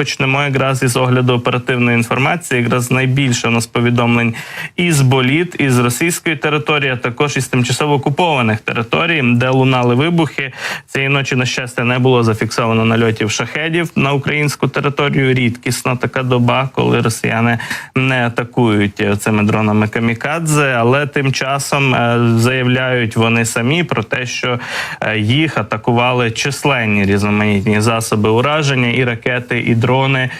почнемо якраз із огляду оперативної інформації. Якраз найбільше у нас повідомлень із боліт, із російської території, а також із тимчасово окупованих територій, де лунали вибухи. Цієї ночі, на щастя, не було зафіксовано нальотів шахедів на українську територію. Рідкісна така доба, коли росіяни не атакують цими дронами камікадзе, але тим часом е, заявляють вони самі про те, що е, їх атакували численні різноманітні засоби ураження, і ракети, і дрони дрони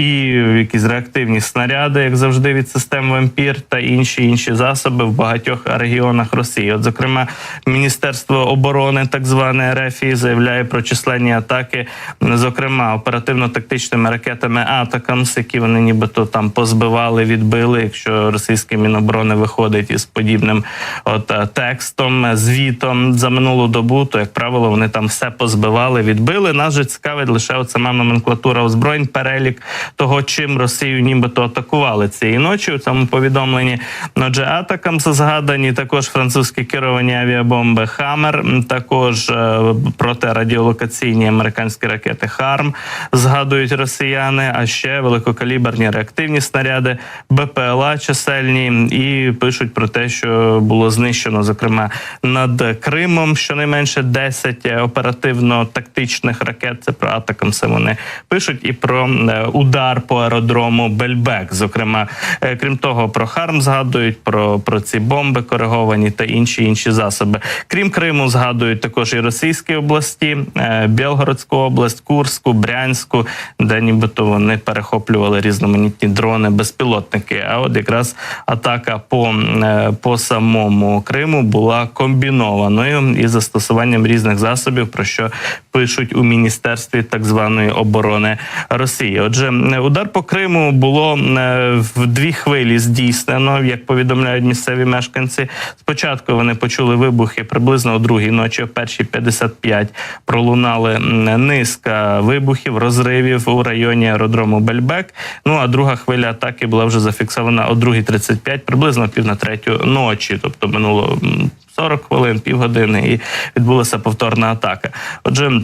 і якісь реактивні снаряди, як завжди, від систем вампір та інші інші засоби в багатьох регіонах Росії. От, зокрема, Міністерство оборони, так зване РФ, заявляє про численні атаки, зокрема оперативно-тактичними ракетами Атакамс, які вони нібито там позбивали, відбили. Якщо російське міноборони виходить із подібним от е, текстом, звітом за минулу добу, то як правило вони там все позбивали, відбили. Нас же цікавить лише от сама номенклатура озброєнь, перелік того, чим Росію нібито атакували цієї ночі. У цьому повідомленні Отже, атакам згадані також французькі керовані авіабомби Хаммер, також е, протирадіолокаційні американські ракети Харм згадують росіяни, а ще великокаліберні реактивні снаряди, БПЛА чисельні, і пишуть про те, що було знищено зокрема над Кримом щонайменше 10 оперативно-тактичних ракет. Це про атакам вони пишуть і про е, удар по аеродрому Бельбек. Зокрема, Е, крім того, про Харм згадують про, про ці бомби кориговані та інші інші засоби. Крім Криму, згадують також і російські області, е, Білгородську область, Курську, Брянську, де нібито вони перехоплювали різноманітні дрони, безпілотники. А от якраз атака по, е, по самому Криму була комбінованою із застосуванням різних засобів, про що пишуть у міністерстві так званої оборони Росії. Отже, удар по Криму було е, в дві хвилі здійснено, як повідомляють місцеві мешканці. Спочатку вони почули вибухи приблизно о другій ночі, о першій 55 пролунали низка вибухів, розривів у районі аеродрому Бельбек. Ну а друга хвиля атаки була вже зафіксована о 2.35, приблизно пів на третю ночі, тобто минуло м, 40 хвилин, півгодини, і відбулася повторна атака. Отже.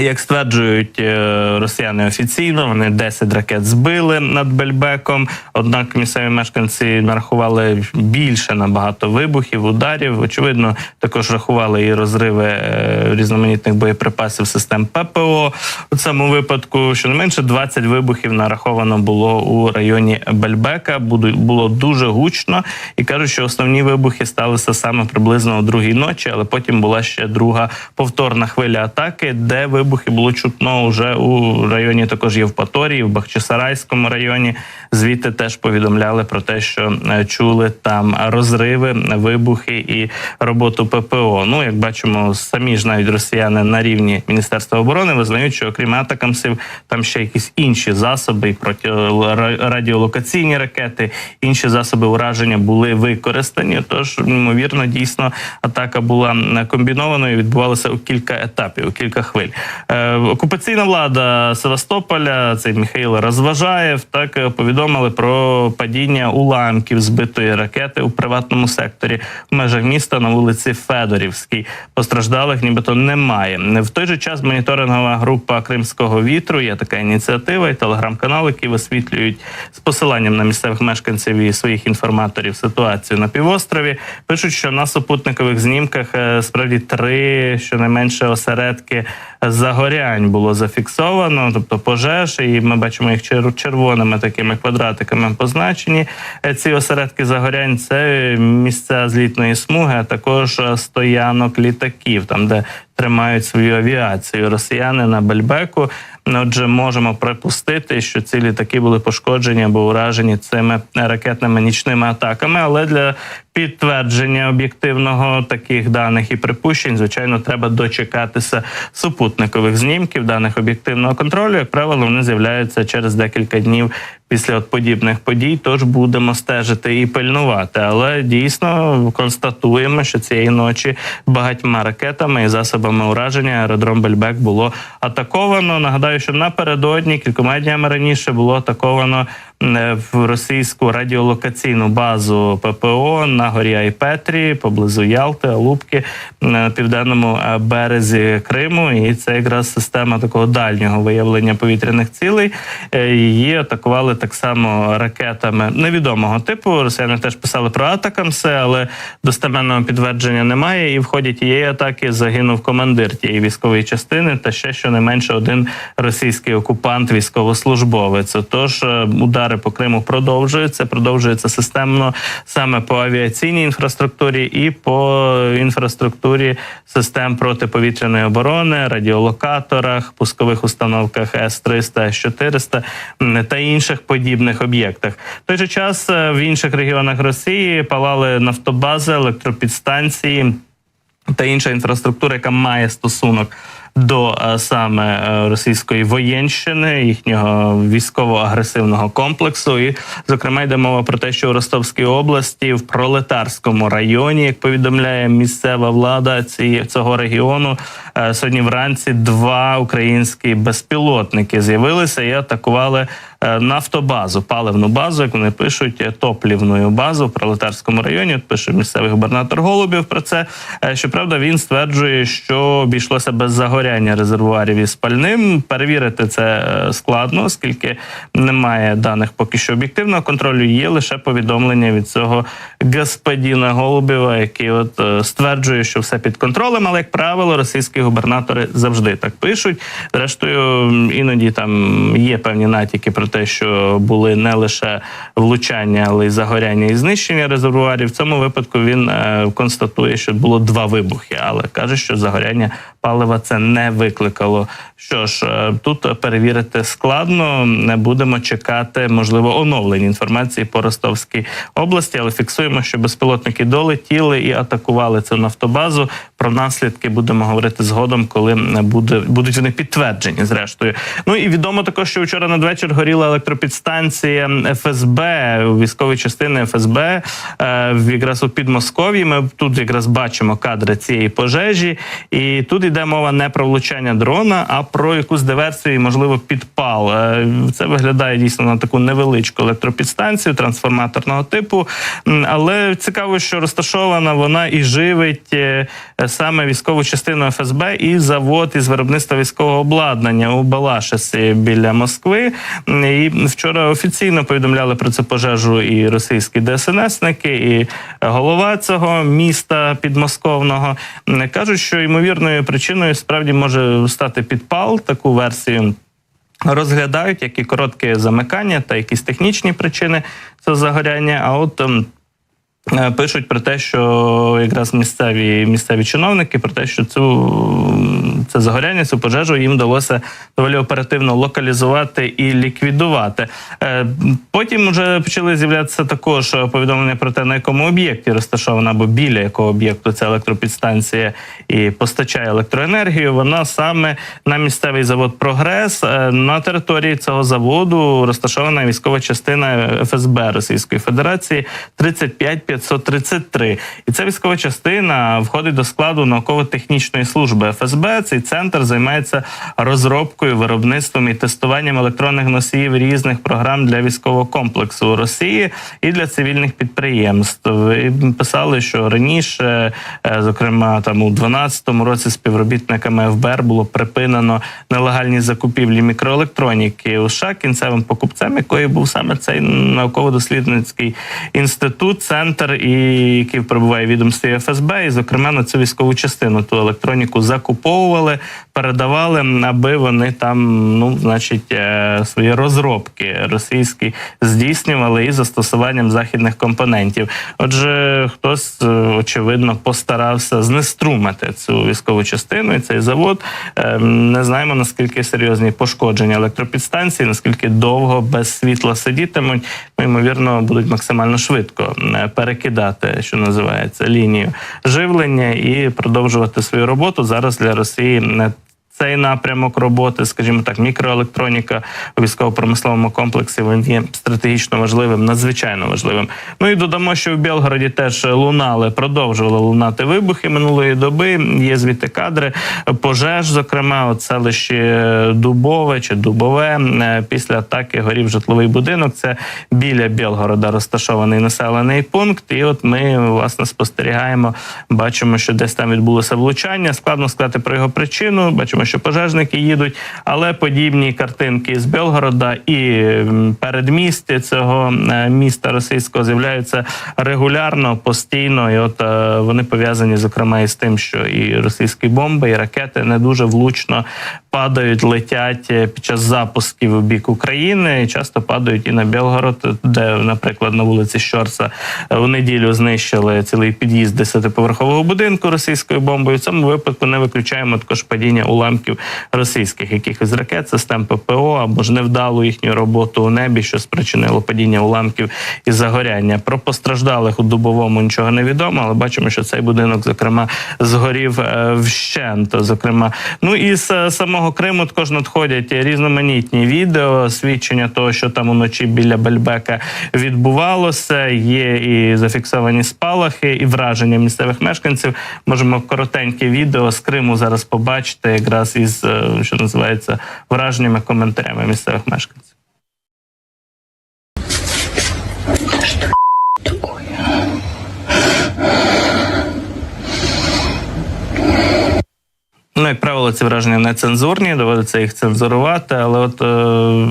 Як стверджують е, росіяни офіційно, вони 10 ракет збили над Бельбеком. Однак місцеві мешканці нарахували більше набагато вибухів, ударів. Очевидно, також рахували і розриви е, різноманітних боєприпасів систем ППО. У цьому випадку щонайменше 20 вибухів нараховано було у районі Бельбека. Було дуже гучно і кажуть, що основні вибухи сталися саме приблизно о другій ночі, але потім була ще друга повторна хвиля атаки, де вибухи було чутно вже у районі також Євпаторії, в Бахчисарайському районі. Звідти теж повідомляли про те, що е, чули там розриви, вибухи і роботу ППО. Ну, як бачимо, самі ж навіть росіяни на рівні Міністерства оборони визнають, що окрім атакамсів, там ще якісь інші засоби, і протирадіолокаційні ракети, інші засоби ураження були використані. Тож, ймовірно, дійсно атака була комбінованою. Відбувалася у кілька етапів, у кілька хвиль. Е, окупаційна влада Севастополя, цей Михайло Розважаєв, так е, повідомили про падіння уламків збитої ракети у приватному секторі в межах міста на вулиці Федорівській. Постраждалих нібито немає. В той же час моніторингова група Кримського вітру є така ініціатива і телеграм-канал, які висвітлюють з посиланням на місцевих мешканців і своїх інформаторів ситуацію на півострові. Пишуть, що на супутникових знімках е, справді три щонайменше осередки загорянь було зафіксовано, тобто пожеж, і ми бачимо їх чер- червоними такими квадратиками позначені. Е, Ці осередки загорянь це місця злітної смуги, а також е, стоянок літаків, там де тримають свою авіацію. Росіяни на Бельбеку. Отже, можемо припустити, що ці літаки були пошкоджені або уражені цими ракетними нічними атаками. Але для підтвердження об'єктивного таких даних і припущень, звичайно, треба дочекатися супутникових знімків даних об'єктивного контролю. Як правило, вони з'являються через декілька днів після от подібних подій. Тож будемо стежити і пильнувати. Але дійсно констатуємо, що цієї ночі багатьма ракетами і засобами ураження аеродром Бельбек було атаковано. Нагадаю, що напередодні кількома днями раніше було атаковано в російську радіолокаційну базу ППО на горі Айпетрі поблизу Ялти, Алубки на південному е, березі Криму. І це якраз система такого дальнього виявлення повітряних цілей. Е, Її атакували так само ракетами невідомого типу. Росіяни теж писали про атакамси, але достеменного підтвердження немає. І в ході тієї атаки загинув командир тієї військової частини, та ще щонайменше один російський окупант, військовослужбовець. Тож е, удари по Криму продовжуються. Продовжується системно саме по авіаційній інфраструктурі і по інфраструктурі систем протиповітряної оборони, радіолокаторах, пускових установках С-300, С-400 та інших подібних об'єктах. В той же час е, в інших регіонах Росії палали нафтобази, електропідстанції та інша інфраструктура, яка має стосунок до е, саме е, російської воєнщини, їхнього військово-агресивного комплексу. І, зокрема, йде мова про те, що в Ростовській області, в пролетарському районі, як повідомляє місцева влада ці, цього регіону, сьогодні вранці два українські безпілотники з'явилися і атакували е, нафтобазу, паливну базу, як вони пишуть, е, топлівну базу в пролетарському районі. От пише місцевий губернатор Голубів про це. Е, Щоправда, він стверджує, що обійшлося без загоряння резервуарів із пальним. Перевірити це е, складно, оскільки немає даних поки що об'єктивного контролю. Є лише повідомлення від цього господіна Голубєва, який от е, стверджує, що все під контролем. Але як правило, російські губернатори завжди так пишуть. Зрештою, іноді там є певні натяки про те, що були не лише влучання, але й загоряння і знищення резервуарів. В цьому випадку він е, констатує, що було два вибухи, але каже, що загоряння палива це не викликало. Що ж, е, тут перевірити складно. Не будемо чекати, можливо, оновлення інформації по Ростовській області, але фіксуємо, що безпілотники долетіли і атакували цю нафтобазу. Про наслідки будемо говорити згодом, коли буде будуть вони підтверджені. Зрештою, ну і відомо також, що вчора надвечір горіла електропідстанція ФСБ військової частини ФСБ е, якраз у Підмосков'ї. Ми тут якраз бачимо кадри цієї пожежі, і тут йде мова не про влучання дрона, а про якусь диверсію, можливо, підпал. Е, Це виглядає дійсно на таку невеличку електропідстанцію трансформаторного типу. Але цікаво, що розташована вона і живить е, саме військову частину ФСБ і завод із виробництва військового обладнання у Балашесі біля Москви. І вчора офіційно повідомляли про цю пожежу і російські ДСНСники, і голова цього міста підмосковного кажуть, що ймовірною причиною справді може стати підпал таку версію. Розглядають як і коротке замикання та якісь технічні причини цього загоряння. А от ем, пишуть про те, що якраз місцеві місцеві чиновники про те, що цю це загоряння, цю пожежу їм вдалося доволі оперативно локалізувати і ліквідувати. Е, Потім вже почали з'являтися також повідомлення про те, на якому об'єкті розташована або біля якого об'єкту ця електропідстанція і постачає електроенергію. Вона саме на місцевий завод Прогрес Е, на території цього заводу розташована військова частина ФСБ Російської Федерації 35533. І ця військова частина входить до складу науково-технічної служби ФСБ. Цей центр займається розробкою, виробництвом і тестуванням електронних носіїв різних програм для військового комплексу Росії і для цивільних підприємств. І писали, що раніше, е, зокрема, там у 12-му році співробітниками ФБР було припинено нелегальні закупівлі мікроелектроніки у США кінцевим покупцем, якої був саме цей науково-дослідницький інститут, центр, і який перебуває відомстві ФСБ, і зокрема на цю військову частину. Ту електроніку закуповували, передавали, аби вони там, ну значить, е, свої розробки російські здійснювали із застосуванням західних компонентів. Отже, хтось е, очевидно постарався знеструмити цю військову частину і цей завод. Е, Не знаємо наскільки серйозні пошкодження електропідстанції, наскільки довго без світла сидітимуть. Ну, ймовірно, будуть максимально швидко перекидати, що називається, лінію живлення і продовжувати свою роботу. Зараз для Росії цей напрямок роботи, скажімо так, мікроелектроніка у військово-промисловому комплексі він є стратегічно важливим, надзвичайно важливим. Ну і додамо, що в Білгороді теж лунали, продовжували лунати вибухи минулої доби. Є звідти кадри пожеж, зокрема, от селище Дубове чи Дубове. Е, Після атаки горів житловий будинок. Це біля Білгорода розташований населений пункт. І от ми власне спостерігаємо, бачимо, що десь там відбулося влучання. Складно сказати про його причину. Бачимо, що пожежники їдуть, але подібні картинки з Білгорода і передмісті цього е, міста російського з'являються регулярно, постійно. І от е, вони пов'язані зокрема із тим, що і російські бомби, і ракети не дуже влучно падають, летять е, під час запусків у бік України. Часто падають і на Білгород, де, наприклад, на вулиці Щорса е, в неділю знищили цілий під'їзд десятиповерхового будинку російською бомбою. В цьому випадку не виключаємо також падіння уламків російських якихось ракет, систем ППО або ж невдалу їхню роботу у небі, що спричинило падіння уламків і загоряння. Про постраждалих у дубовому нічого не відомо, але бачимо, що цей будинок, зокрема, згорів е, вщент. Зокрема, ну і з е, самого Криму також надходять різноманітні відео, свідчення того, що там уночі біля Бельбека відбувалося. Є і зафіксовані спалахи, і враження місцевих мешканців. Можемо коротеньке відео з Криму зараз побачити, якраз із е, що називається враженнями коментарями місцевих мешканців. Ну, як правило, ці враження не цензурні, доводиться їх цензурувати. Але от е,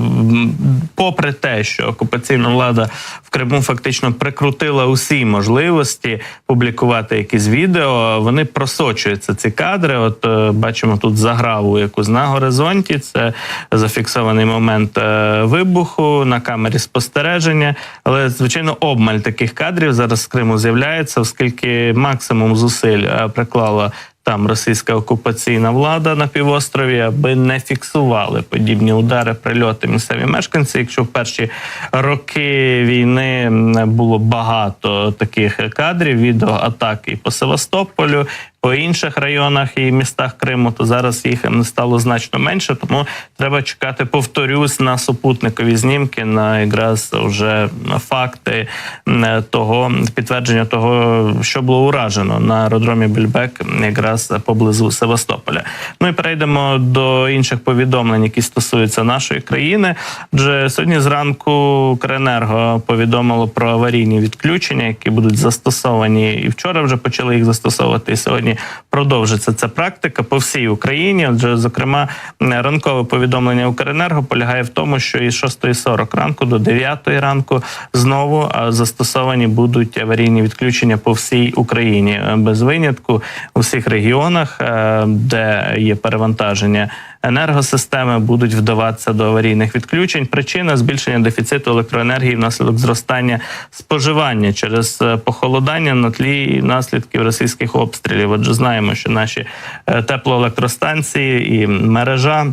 попри те, що окупаційна влада в Криму фактично прикрутила усі можливості публікувати якісь відео, вони просочуються ці кадри. От е, бачимо тут заграву якусь на горизонті. Це зафіксований момент е, вибуху на камері спостереження. Але звичайно, обмаль таких кадрів зараз з Криму з'являється, оскільки максимум зусиль е, приклала там російська окупаційна влада на півострові, аби не фіксували подібні удари, прильоти місцеві мешканці. Якщо в перші роки війни було багато таких кадрів, відео атаки по Севастополю. По інших районах і містах Криму, то зараз їх стало значно менше, тому треба чекати, повторюсь, на супутникові знімки, на якраз вже факти того підтвердження того, що було уражено на аеродромі Бельбек, якраз поблизу Севастополя. Ну і перейдемо до інших повідомлень, які стосуються нашої країни. Адже сьогодні зранку Укренерго повідомило про аварійні відключення, які будуть застосовані і вчора вже почали їх застосовувати. І сьогодні продовжиться ця практика по всій Україні. Отже, зокрема, ранкове повідомлення Укренерго полягає в тому, що із 6.40 ранку до 9 ранку знову застосовані будуть аварійні відключення по всій Україні без винятку у всіх регіонах, е, де є перевантаження енергосистеми, будуть вдаватися до аварійних відключень. Причина збільшення дефіциту електроенергії внаслідок зростання споживання через е, похолодання на тлі наслідків російських обстрілів. Отже, знаємо, що наші е, теплоелектростанції і мережа.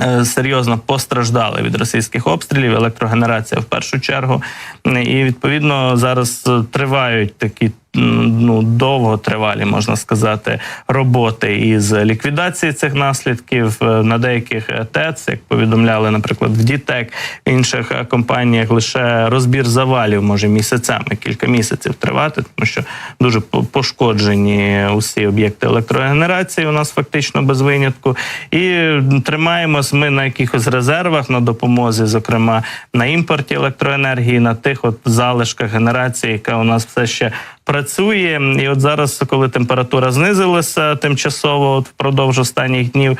е, Серйозно постраждали від російських обстрілів, електрогенерація в першу чергу, і відповідно зараз тривають такі ну довготривалі, можна сказати, роботи із ліквідації цих наслідків Е, на деяких ТЕЦ, як повідомляли, наприклад, в Дітек в інших е, компаніях лише розбір завалів може місяцями, кілька місяців тривати, тому що дуже пошкоджені усі об'єкти електрогенерації. У нас фактично без винятку, і тримаємось ми на якихось резервах на допомозі, зокрема на імпорті електроенергії, на тих от залишках генерації, яка у нас все ще працює. І от зараз, коли температура знизилася тимчасово от впродовж останніх днів,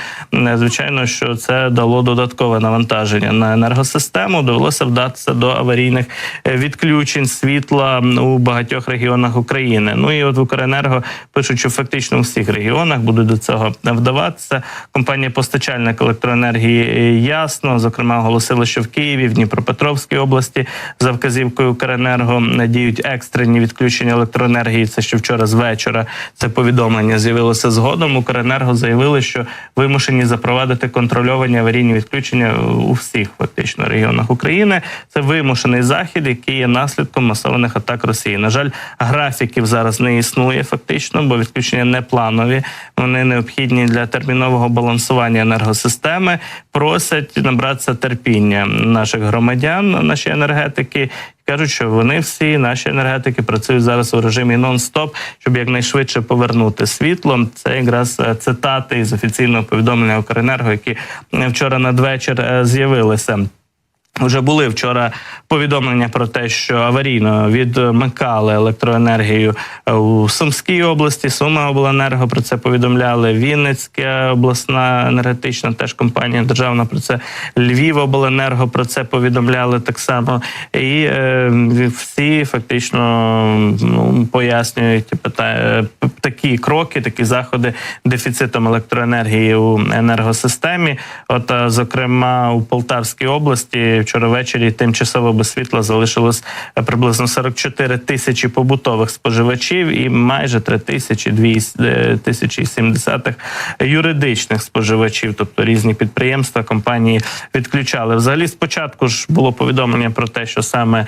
звичайно, що це дало додаткове навантаження на енергосистему. Довелося вдатися до аварійних е, відключень світла у багатьох регіонах України. Ну і от в Укренерго пишуть, що фактично у всіх регіонах будуть до цього вдаватися. Компанія постачальник електроенергії е, ясно, зокрема, оголосила, що в Києві, в Дніпропетровській області за вказівкою Укренерго надіють екстрені відключення електроенергії електроенергії. Це ще вчора з вечора. Це повідомлення з'явилося згодом. Укренерго заявили, що вимушені запровадити контрольовані аварійні відключення у всіх фактично регіонах України. Це вимушений захід, який є наслідком масованих атак Росії. На жаль, графіків зараз не існує фактично, бо відключення не планові. Вони необхідні для термінового балансування енергосистеми. Просять набратися терпіння наших громадян, наші енергетики. Кажуть, що вони всі наші енергетики працюють зараз у режимі нон-стоп, щоб якнайшвидше повернути світло. Це якраз е, цитати із офіційного повідомлення Укренерго, які е, вчора надвечір е, з'явилися. Вже були вчора повідомлення про те, що аварійно відмикали електроенергію у Сумській області. Сума обленерго про це повідомляли. Вінницька обласна енергетична теж компанія державна про це Львівобленерго про це повідомляли так само. І е, всі фактично ну, пояснюють пита- е, такі кроки, такі заходи дефіцитом електроенергії у енергосистемі. От, е, зокрема, у Полтавській області вчора ввечері тимчасово без світла залишилось е, приблизно 44 тисячі побутових споживачів і майже 3 тисячі 200 е, тисячі 70 юридичних споживачів, тобто різні підприємства, компанії відключали. Взагалі, спочатку ж було повідомлення про те, що саме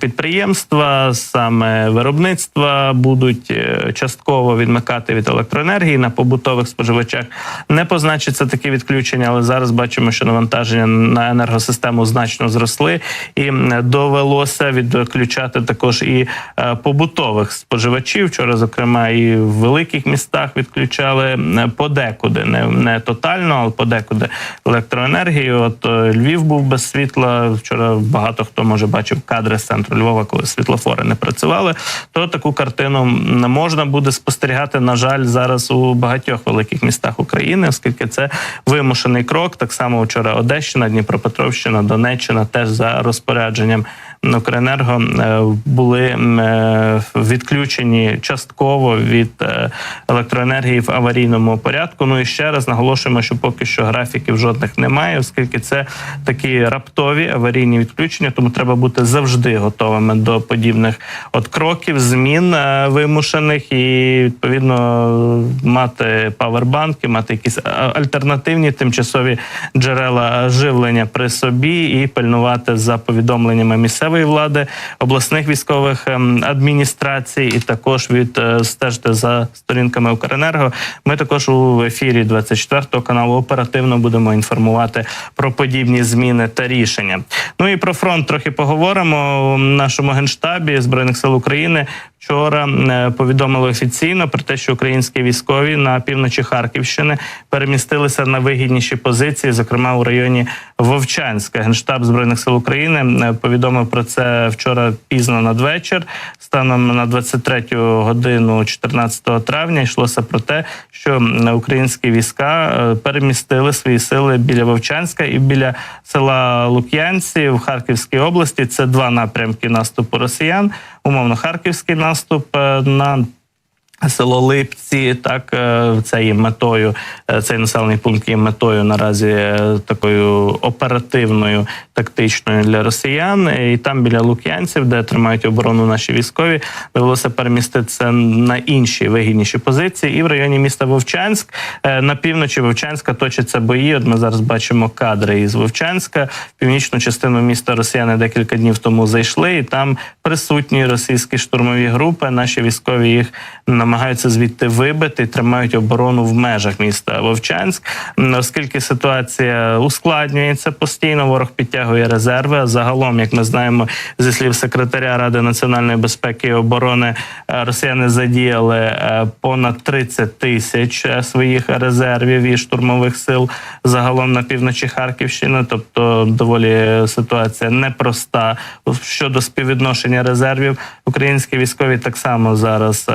підприємства, саме виробництва будуть е, частково відмикати від електроенергії на побутових споживачах. Не позначиться такі відключення, але зараз бачимо, що навантаження на енергосистему значно зросли, і довелося відключати також і е, побутових споживачів. Вчора, зокрема, і в великих містах відключали подекуди, не, не тотально, але подекуди електроенергію. От е, Львів був без світла. Вчора багато хто може бачив кадри з центру Львова, коли світлофори не працювали. То таку картину м, можна буде спостерігати, на жаль, зараз у багатьох великих містах України, оскільки це вимушений крок. Так само вчора Одещина, Дніпропетровщина, Донеччина теж за розпорядженням Укренерго е, були е, відключені частково від е, електроенергії в аварійному порядку. Ну і ще раз наголошуємо, що поки що графіків жодних немає, оскільки це такі раптові аварійні відключення, тому треба бути завжди готовими до подібних от кроків, змін вимушених і відповідно мати павербанки, мати якісь альтернативні тимчасові джерела живлення при собі і пильнувати за повідомленнями місцевої влади, обласних військових ем, адміністрацій, і також від стежте за сторінками Укренерго. Ми також у ефірі 24 каналу оперативно будемо інформувати про подібні зміни та рішення. Ну і про фронт трохи поговоримо у нашому генштабі збройних сил України. Вчора е, повідомили офіційно про те, що українські військові на півночі Харківщини перемістилися на вигідніші позиції, зокрема у районі Вовчанська. Генштаб збройних сил України е, повідомив про це вчора пізно надвечір. Станом на 23 годину 14 травня йшлося про те, що українські війська е, перемістили свої сили біля Вовчанська і біля села Лук'янці в Харківській області. Це два напрямки наступу росіян. Умовно, харківський наступ е, на Село Липці, так е, це є метою. е, Цей населений пункт є метою наразі е, такою оперативною, тактичною для росіян. І там біля Лук'янців, де тримають оборону наші військові, довелося переміститися на інші вигідніші позиції. І в районі міста Вовчанськ на півночі Вовчанська точаться бої. От ми зараз бачимо кадри із Вовчанська. В північну частину міста Росіяни декілька днів тому зайшли, і там присутні російські штурмові групи. Наші військові їх намагаються звідти вибити, тримають оборону в межах міста Вовчанськ. Оскільки ситуація ускладнюється постійно, ворог підтягує резерви. А загалом, як ми знаємо, зі слів секретаря Ради національної безпеки і оборони, е, росіяни задіяли е, понад 30 тисяч е, своїх резервів і штурмових сил загалом на півночі Харківщини. Тобто, доволі ситуація непроста щодо співвідношення резервів. Українські військові так само зараз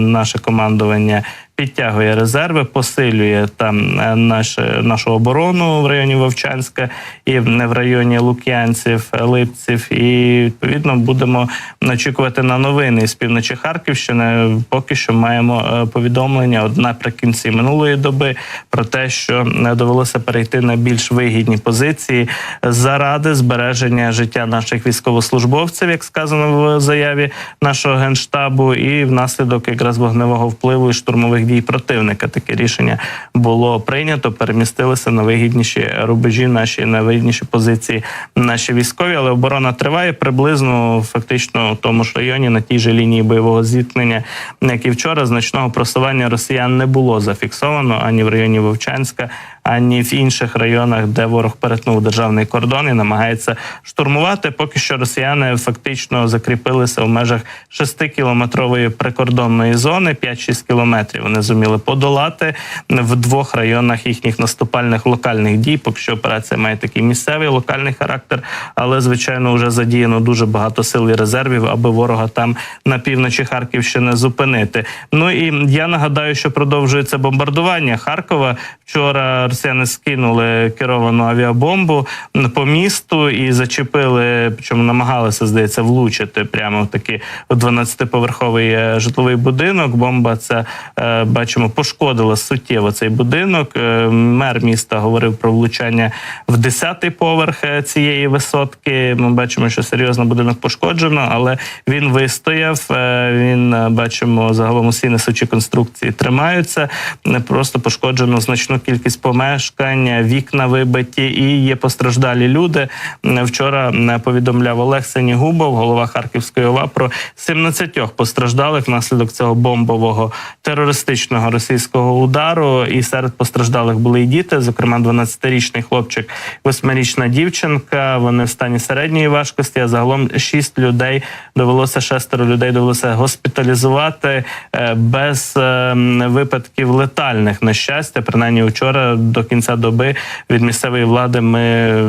наше командування підтягує резерви, посилює там е, наш, нашу оборону в районі Вовчанська і в районі Лук'янців, Липців. І відповідно будемо очікувати на новини з півночі Харківщини. Поки що маємо е, повідомлення от наприкінці минулої доби про те, що е, довелося перейти на більш вигідні позиції заради збереження життя наших військовослужбовців, як сказано в заяві нашого генштабу, і внаслідок якраз вогневого впливу і штурмових дій противника. Таке рішення було прийнято. Перемістилися на вигідніші рубежі, наші на вигідніші позиції наші військові, але оборона триває приблизно фактично в тому ж районі на тій же лінії бойового зіткнення, як і вчора. Значного просування росіян не було зафіксовано ані в районі Вовчанська, ані в інших районах, де ворог перетнув державний кордон і намагається штурмувати. Поки що росіяни фактично закріпилися в межах 6-кілометрової прикордонної зони, 5-6 кілометрів. Вони зуміли подолати в двох районах їхніх наступальних локальних дій. Поки що операція має такий місцевий локальний характер, але звичайно вже задіяно дуже багато сил і резервів, аби ворога там на півночі Харківщини зупинити. Ну і я нагадаю, що продовжується бомбардування Харкова. Вчора росіяни скинули керовану авіабомбу по місту і зачепили, причому намагалися здається влучити прямо в такий 12-поверховий е, житловий будинок. Бомба це е, бачимо пошкодила суттєво цей будинок. Е, Мер міста говорив про влучання в 10-й поверх цієї висотки. Ми бачимо, що серйозно будинок пошкоджено, але він вистояв. Він бачимо загалом усі несучі конструкції тримаються. Не Просто пошкоджено значну кількість помешкань, вікна вибиті і є постраждалі люди. Вчора повідомляв Олег Сенігубов, голова Харківської ОВА, про 17 постраждалих внаслідок цього бомбового терористичного російського удару. І серед постраждалих були і діти, зокрема 12-річний хлопчик, 8-річна дівчинка. Вони в стані середньої важкості. А загалом 6 людей довелося шестеро людей довелося госпіталізувати е, без е, випадків летальних на щастя. Принаймні, вчора до кінця доби від місцевої влади ми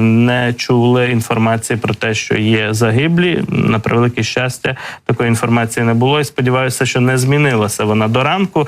не чули інформації про те, що є загиблі. На превелике щастя, такої інформації не було. І сподіваюся, що не змінилася вона до ранку.